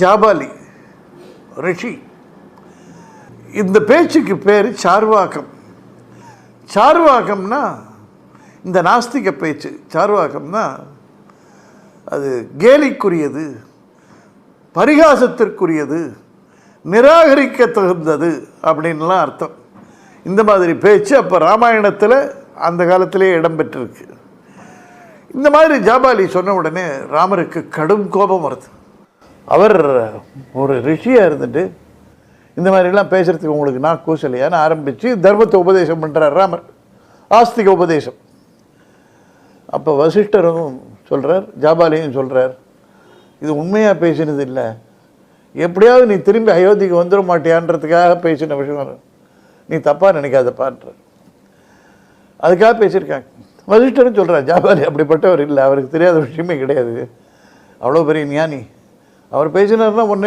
ஜாபாலி ரிஷி. இந்த பேச்சுக்கு பேர் சார்வாக்கம் சார்வாக்கம்னா இந்த நாஸ்திக பேச்சு சார்வாக்கம்னா அது கேலிக்குரியது பரிகாசத்திற்குரியது நிராகரிக்க தகுந்தது அப்படின்லாம் அர்த்தம். இந்த மாதிரி பேச்சு அப்போ ராமாயணத்தில் அந்த காலத்திலே இடம்பெற்றிருக்கு. இந்த மாதிரி ஜாபாலி சொன்ன உடனே ராமருக்கு கடும் கோபம் வருது. அவர் ஒரு ரிஷியாக இருந்துட்டு இந்த மாதிரிலாம் பேசுகிறதுக்கு உங்களுக்கு நான் கூசலையான்னு ஆரம்பித்து தர்மத்தை உபதேசம் பண்ணுறார் ராமர். ஆஸ்திக உபதேசம். அப்போ வசிஷ்டரும் சொல்கிறார் ஜாபாலியும் சொல்கிறார் இது உண்மையாக பேசினது இல்லை. எப்படியாவது நீ திரும்பி அயோத்திக்கு வந்துட மாட்டியான்றதுக்காக பேசின விஷயம் நீ தப்பாக நினைக்காதப்பான்ற. அதுக்காக பேசியிருக்காங்க. வசிஷ்டரும் சொல்கிறார் ஜாபாலி அப்படிப்பட்டவர் இல்லை அவருக்கு தெரியாத விஷயமே கிடையாது. அவ்வளோ பெரிய ஞானி. அவர் பேசினார்னா ஒன்றே